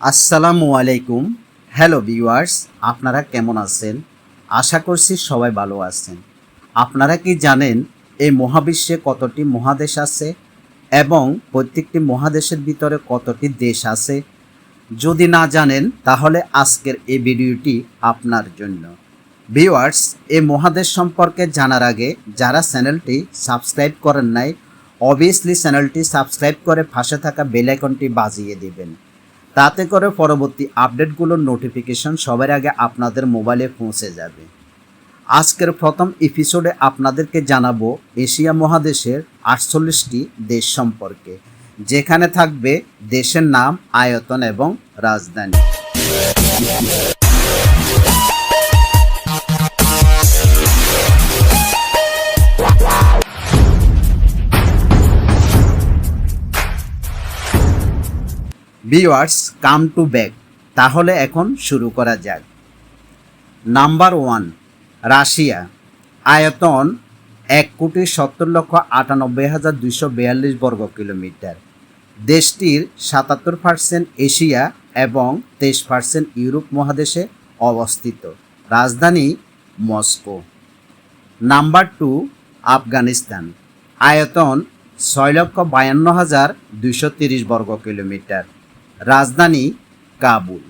আসসালামু আলাইকুম। Hello viewers আপনারা কেমন আছেন? আশা করছি সবাই ভালো আছেন। আপনারা কি জানেন এই মহাবিশ্বে কতটি মহাদেশ আছে এবং প্রত্যেকটি মহাদেশের ভিতরে কতটি দেশ আছে? যদি না জানেন, তাহলে আজকের এই ভিডিওটি আপনার জন্য। ভিউয়ার্স এই মহাদেশ সম্পর্কে জানার আগে যারা চ্যানেলটি সাবস্ক্রাইব করেন নাই অবভিয়াসলি চ্যানেলটি সাবস্ক্রাইব করে পাশে থাকা বেল আইকনটি বাজিয়ে দিবেন। তাতে করে পরবর্তী আপডেটগুলোর নোটিফিকেশন সবার আগে আপনাদের মোবাইলে পৌঁছে যাবে। আজকের প্রথম এপিসোডে আপনাদেরকে জানাব এশিয়া মহাদেশের আটচল্লিশটি দেশ সম্পর্কে, যেখানে থাকবে দেশের নাম, আয়তন এবং রাজধানী। Viewers come to back. তাহলে এখন শুরু করা যাক। Number one, Russia. আয়তন এক কোটি সত্তর লক্ষ আটানব্বই হাজার দুইশো বিয়াল্লিশ বর্গ কিলোমিটার। দেশটির সাতাত্তর পার্সেন্ট এশিয়া এবং তেইশ পার্সেন্ট ইউরোপ মহাদেশে অবস্থিত। রাজধানী মস্কো। Number two, Afghanistan. আয়তন ছয় লক্ষ বায়ান্ন হাজার দুইশো তিরিশ বর্গ কিলোমিটার। রাজধানী কাবুল।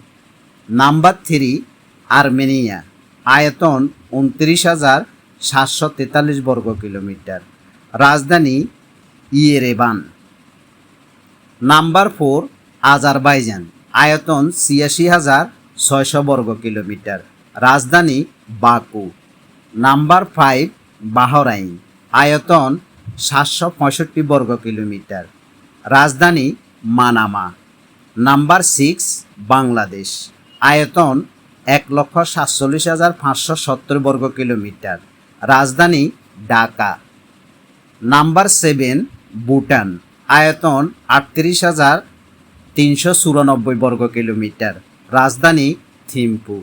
Number three, Armenia. আয়তন উনত্রিশ হাজার সাতশো তেতাল্লিশ বর্গ কিলোমিটার। রাজধানী ইয়েরেবান। Number four, Azerbaijan. আয়তন ছিয়াশি হাজার ছয়শো বর্গ কিলোমিটার। রাজধানী বাকু। Number five, Bahrain. আয়তন সাতশো পঁয়ষট্টি বর্গ কিলোমিটার। রাজধানী মানামা। Number six, Bangladesh. আয়তন এক লক্ষ সাতচল্লিশ হাজার পাঁচশো সত্তর বর্গ কিলোমিটার। রাজধানী ঢাকা। Number seven, Bhutan. আয়তন আটত্রিশ হাজার তিনশো চুরানব্বই বর্গ কিলোমিটার। রাজধানী থিম্পু।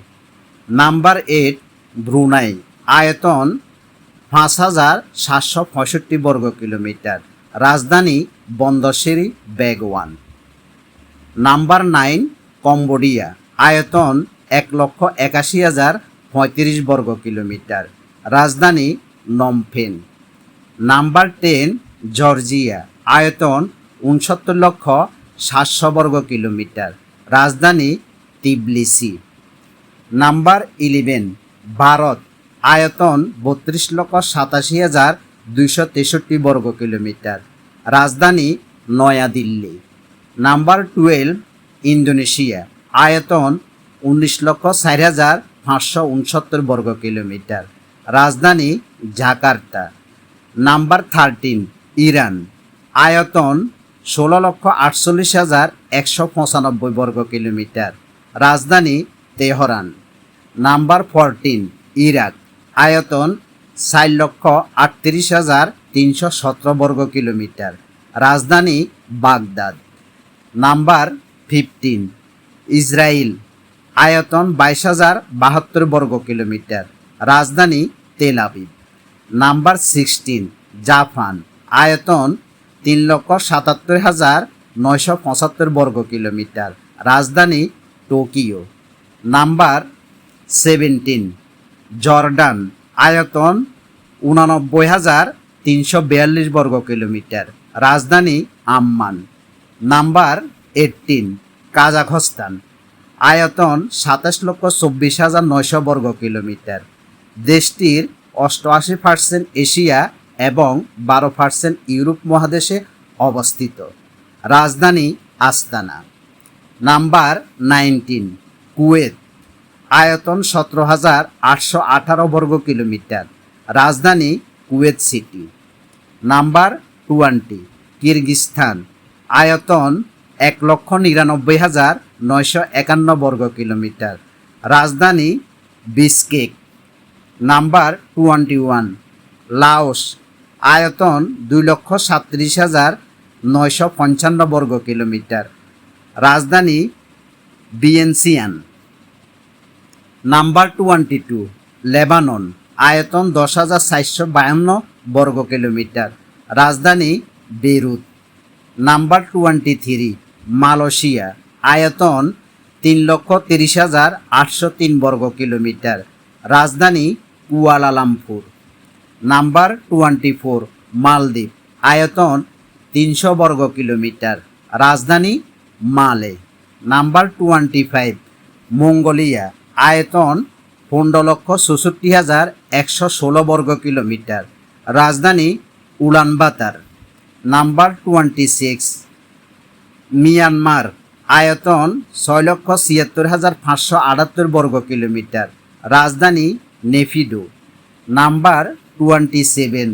Number eight, Brunei. আয়তন পাঁচ হাজার সাতশো পঁয়ষট্টি বর্গ কিলোমিটার। রাজধানী Bandar Seri Begawan. Number nine, Cambodia. আয়তন এক লক্ষ একাশি হাজার পঁয়ত্রিশ বর্গ কিলোমিটার। রাজধানী নমফেন। Number ten, Georgia. আয়তন উনসত্তর লক্ষ সাতশো বর্গ কিলোমিটার। রাজধানী তিবলিসি। Number eleven, Bharat. আয়তন বত্রিশ লক্ষ সাতাশি হাজার দুইশো তেষট্টি বর্গ কিলোমিটার। রাজধানী নয়াদিল্লি। Number twelve, Indonesia. আয়তন উনিশ লক্ষ ষাট হাজার পাঁচশো উনসত্তর বর্গ কিলোমিটার। রাজধানী জাকার্তা। Number thirteen, Iran. আয়তন ষোলো লক্ষ আটচল্লিশ হাজার একশো পঁচানব্বই বর্গ কিলোমিটার। রাজধানী তেহরান। Number fourteen, Iraq. আয়তন চার লক্ষ আটত্রিশ হাজার তিনশো সতেরো বর্গ কিলোমিটার। রাজধানী বাগদাদ। নাম্বার ফিফটিন ইসরায়েল আয়তন বাইশ হাজার বাহাত্তর বর্গ কিলোমিটার, রাজধানী Tel Aviv. Number sixteen Japan আয়তন তিন লক্ষ সাতাত্তর হাজার নয়শো পঁচাত্তর বর্গ কিলোমিটার, রাজধানী টোকিও। নাম্বার সেভেন্টিন জর্ডান, আয়তন উনানব্বই হাজার তিনশো বিয়াল্লিশ বর্গ কিলোমিটার, রাজধানী আম্মান। Number eighteen Kazakhstan. আয়তন সাতাশ লক্ষ চব্বিশ হাজার নয়শো বর্গ কিলোমিটার। দেশটির অষ্টআশি পার্সেন্ট এশিয়া এবং বারো পার্সেন্ট ইউরোপ মহাদেশে অবস্থিত। রাজধানী আস্তানা। Number nineteen Kuwait. আয়তন সতেরো হাজার আটশো আঠারো বর্গ কিলোমিটার। রাজধানী Kuwait City. Number twenty Kyrgyzstan আয়তন এক লক্ষ নিরানব্বই হাজার নয়শো একান্ন বর্গ কিলোমিটার। রাজধানী Bishkek. Number twenty one, Laos. আয়তন দুই লক্ষ সাতত্রিশ হাজার নয়শো পঞ্চান্ন বর্গ কিলোমিটার। রাজধানী Vientiane number twenty two, Lebanon. আয়তন দশ হাজার চারশো বায়ান্ন বর্গ কিলোমিটার। রাজধানী Beirut number twenty three, Malaysia, আয়তন তিন লক্ষ তিরিশ হাজার আটশো তিন বর্গ কিলোমিটার, রাজধানী Kuala Lumpur. Number twenty four, মালদ্বীপ, আয়তন তিনশো বর্গ কিলোমিটার, রাজধানী মালে। নাম্বার টোয়েন্টি ফাইভ, মঙ্গোলিয়া, আয়তন পনেরো লক্ষ চৌষট্টি হাজার একশো ষোলো বর্গ কিলোমিটার, রাজধানী Ulaanbaatar. Number twenty six, Myanmar, আয়তন ছয় লক্ষ ছিয়াত্তর হাজার পাঁচশো আটাত্তর বর্গ কিলোমিটার, রাজধানী Naypyidaw. Number twenty seven,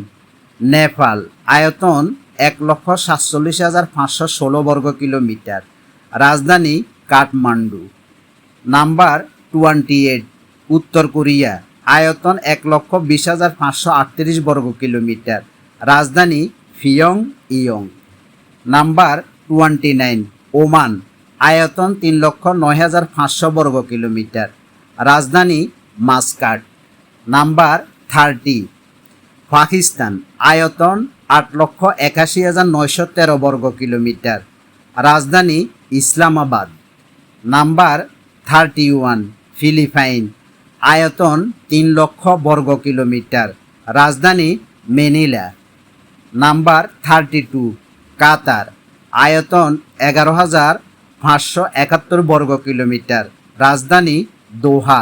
Nepal, আয়তন এক লক্ষ সাতচল্লিশ হাজার পাঁচশো ষোলো বর্গ কিলোমিটার, রাজধানী কাঠমান্ডু। নাম্বার টোয়েন্টি এইট, উত্তর কোরিয়া, আয়তন এক লক্ষ বিশ হাজার পাঁচশো আটত্রিশ বর্গ কিলোমিটার, রাজধানী ফিয়ং young. Number twenty nine, Oman. আয়তন তিন লক্ষ নয় হাজার পাঁচশো বর্গ কিলোমিটার। রাজধানী মাস্কাট। Number thirty, Pakistan. আয়তন আট লক্ষ একাশি হাজার নয়শো তেরো বর্গ কিলোমিটার। রাজধানী Islamabad. Number thirty one, Philippines. আয়তন তিন লক্ষ বর্গ কিলোমিটার। রাজধানী Manila. Number thirty two Qatar. আয়তন এগারো হাজার পাঁচশো একাত্তর বর্গ কিলোমিটার। রাজধানী Doha.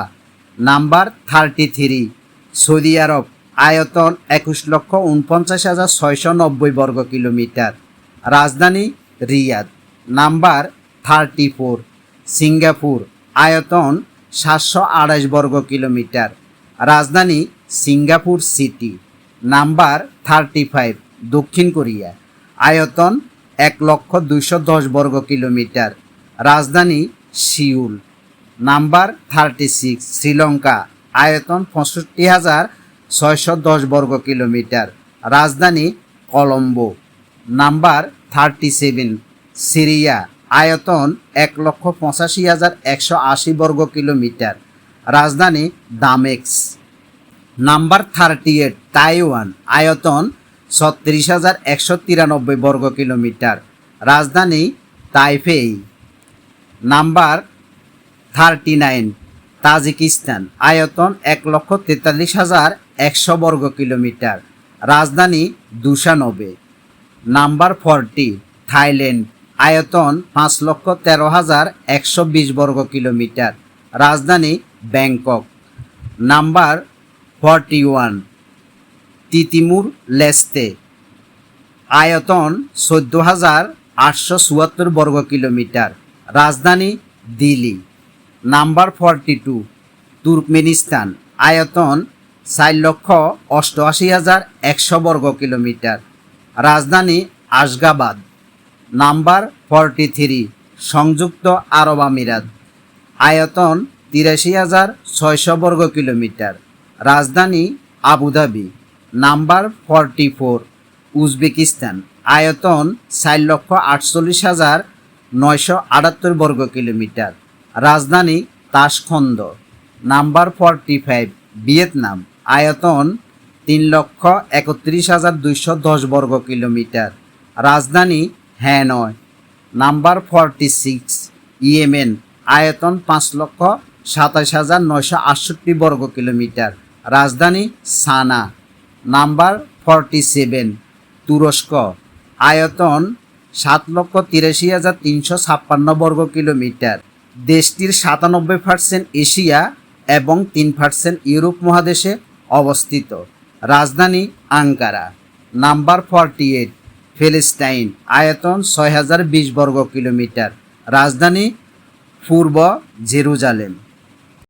Number thirty three Saudi Arab. আয়তন একুশ লক্ষ উনপঞ্চাশ হাজার ছয়শো নব্বই বর্গ কিলোমিটার। রাজধানী Riyadh. Number thirty four Singapore. আয়তন সাতশো আড়াইশ বর্গ কিলোমিটার। রাজধানী Singapore City. Number thirty five দক্ষিণ কোরিয়া। আয়তন এক লক্ষ দুইশো দশ বর্গ কিলোমিটার। রাজধানী Seoul. Number thirty six, Sri Lanka. আয়তন পঁয়ষট্টি হাজার ছয়শো দশ বর্গ কিলোমিটার। রাজধানী Colombo. Number thirty seven, Syria. আয়তন এক লক্ষ পঁচাশি হাজার একশো আশি বর্গ কিলোমিটার। রাজধানী Damascus. Number thirty eight, Taiwan. আয়তন ছত্রিশ হাজার একশো তিরানব্বই বর্গ কিলোমিটার। রাজধানী Taipei number thirty nine, Tajikistan. আয়তন এক লক্ষ তেতাল্লিশ হাজার একশো বর্গ কিলোমিটার। রাজধানী দুশানবে নাম্বার ফর্টি, থাইল্যান্ড। আয়তন পাঁচ লক্ষ তেরো হাজার একশো বিশ বর্গ কিলোমিটার। রাজধানী Bangkok. Number forty one Timor Leste. আয়তন চোদ্দ হাজার আটশো চুয়াত্তর বর্গ কিলোমিটার। রাজধানী Delhi. Number forty two, Turkmenistan. আয়তন চার লক্ষ অষ্টআশি হাজার একশো বর্গ কিলোমিটার। রাজধানী আশগাবাদ। নাম্বার ফর্টি থ্রি, সংযুক্ত আরব আমিরাত। আয়তন তিরাশি হাজার ছয়শো বর্গ কিলোমিটার। রাজধানী Abu Dhabi. Number forty four, Uzbekistan. আয়তন চার লক্ষ আটচল্লিশ হাজার নয়শো আটাত্তর বর্গ কিলোমিটার রাজধানী Tashkent. Number forty five, Vietnam. আয়তন তিন লক্ষ একত্রিশ হাজার দুইশো দশ বর্গ কিলোমিটার রাজধানী Hanoi. Number forty six, Yemen. আয়তন পাঁচ লক্ষ সাতাশ হাজার নয়শো আটষট্টি বর্গ কিলোমিটার রাজধানী সানা। নাম্বার ফর্টি সেভেন, তুরস্ক। আয়তন সাত লক্ষ তিরাশি হাজার তিনশো ছাপ্পান্ন বর্গ কিলোমিটার। দেশটির সাতানব্বই পার্সেন্ট এশিয়া এবং তিন পার্সেন্ট ইউরোপ মহাদেশে অবস্থিত। রাজধানী Ankara. Number forty eight, Palestine. আয়তন ছয় হাজার বিশ বর্গ কিলোমিটার। রাজধানী পূর্ব জেরুজালেম।